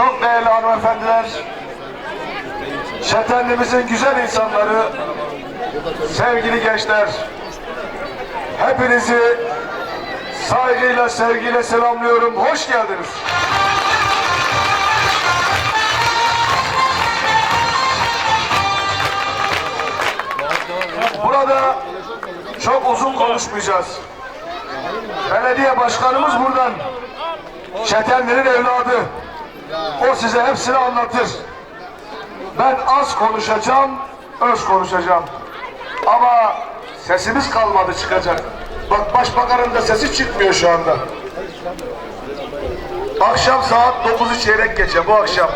Çok değerli hanımefendiler, Şetenlimizin güzel insanları, sevgili gençler, hepinizi saygıyla, sevgiyle selamlıyorum. Hoş geldiniz. Burada çok uzun konuşmayacağız. Belediye başkanımız buradan. Şetenlerin evladı. O size hepsini anlatır. Ben az konuşacağım, öz konuşacağım. Ama sesimiz kalmadı çıkacak. Bak başbakanın da sesi çıkmıyor şu anda. Akşam saat 9'u çeyrek geçe bu akşam.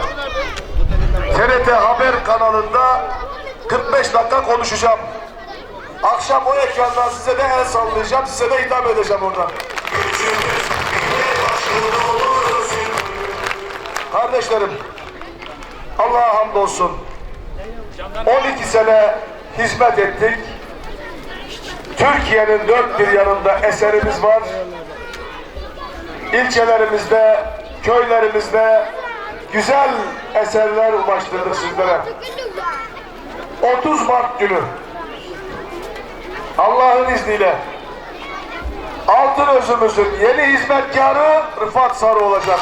TRT Haber kanalında 45 dakika konuşacağım. Akşam o ekrandan size de el sallayacağım, size de hitap edeceğim oradan. Kardeşlerim, Allah'a hamdolsun. 12 sene hizmet ettik. Türkiye'nin dört bir yanında eserimiz var. İlçelerimizde, köylerimizde güzel eserler ulaştırdık sizlere. 30 Mart günü Allah'ın izniyle Altın Özümüzün yeni hizmetkarı Rıfat Sarı olacak.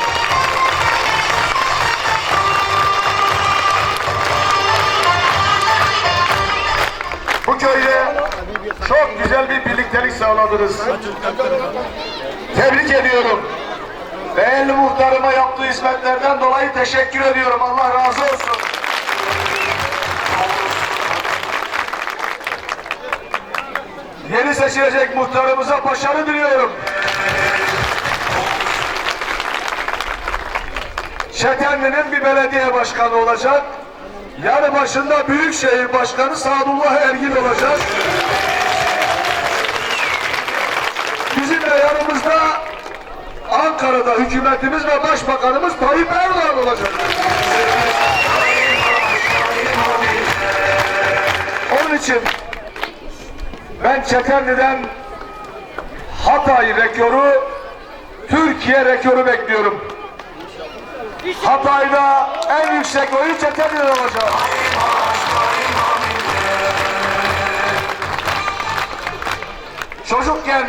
Köyde çok güzel bir birliktelik sağladınız. Tebrik ediyorum. Değerli muhtarıma yaptığı hizmetlerden dolayı teşekkür ediyorum. Allah razı olsun. Yeni seçilecek muhtarımıza başarı diliyorum. Şetenli'nin bir belediye başkanı olacak. Yanı başında Büyükşehir Başkanı Sadullah Ergin olacak. Bizim de yanımızda Ankara'da hükümetimiz ve başbakanımız Tayyip Erdoğan olacak. Onun için ben Çetenli'den Hatay rekoru, Türkiye rekoru bekliyorum. Hatay'da en yüksek oyu Çetenli'den olacak. Çocukken